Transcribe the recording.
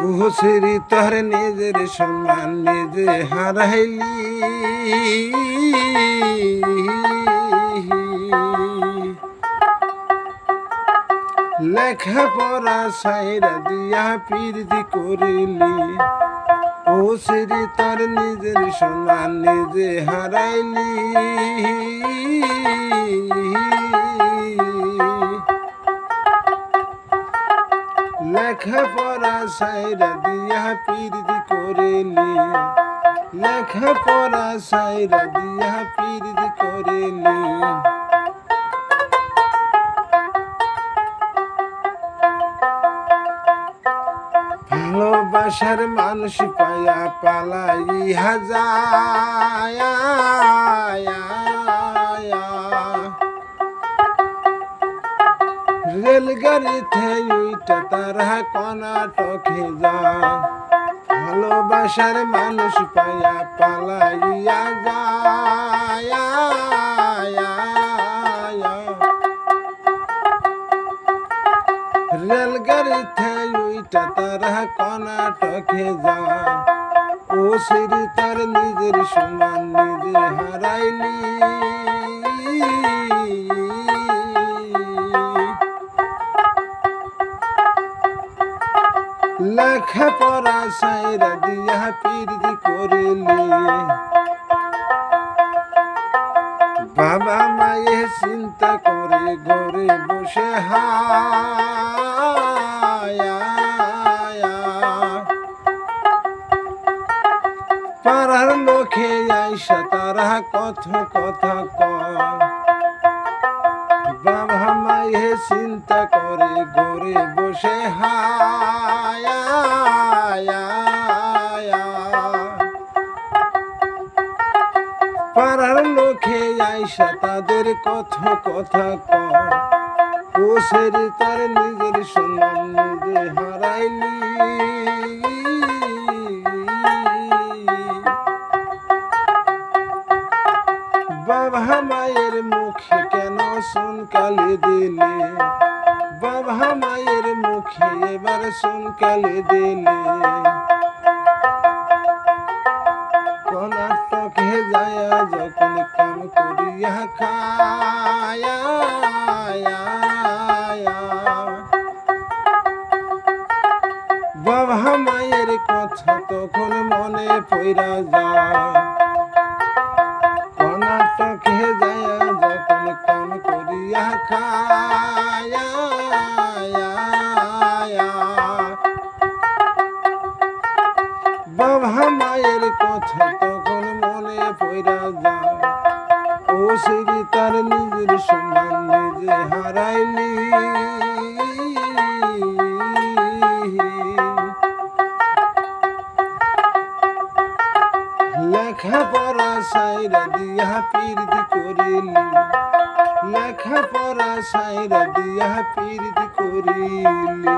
হুসরি তোর নিজের সম্মান নিজে হারাইলি। লেখাপড়া সাইরা দিয়া পিরদি করিলি। ও শ্রী তোর নিজের সম্মান নিজে হারাইলি। লেখাপড়া সাইরা দিয়া পিরদি করিলি। লেখাপড়া সাইরা দিয়া পিরদি করিলি। ভালোবাসার মানুষ পায়া পালাই হাজায় রেলগাড়িতে উইটা তারা কর্ণাটকে যায়। ভালোবাসার মানুষ পায়া পালাইয়া যায়। রেলগাড়িতে উইটা তারা কর্ণাটকে যায়। ও শ্রী তার নিজের সমান, নিজে হারাইলি লেখাপড়া সাইরা দিয়া করিলি। বাবা মায়ে চিন্তা করে ঘরে বসে হায়া লোকে আইসা তারা কত কথা কয় মায়ে চিন্তা করে ঘরে বসে, হায়া পাড়ার লোকে আইসা তাদের কথা কথা কয়, ও সেরি তার নিজের সম্মান নিজে হারাইলি সুনকালে দিলে। বাবা মায়ের মুখে এবার সুনকালে দিলে। কর্ণাটকে যায় যখন কাম করিয়া খায়া, বাবা মায়ের কথা তখন মনে পইরা যায়। শ্রী তার নিজের সম্মান নিজে হারাইলি লেখাপড়া সাইরা দিয়া পিরদি করিলি লেখাপড়া সাইরা দিয়া পিরদি করিলি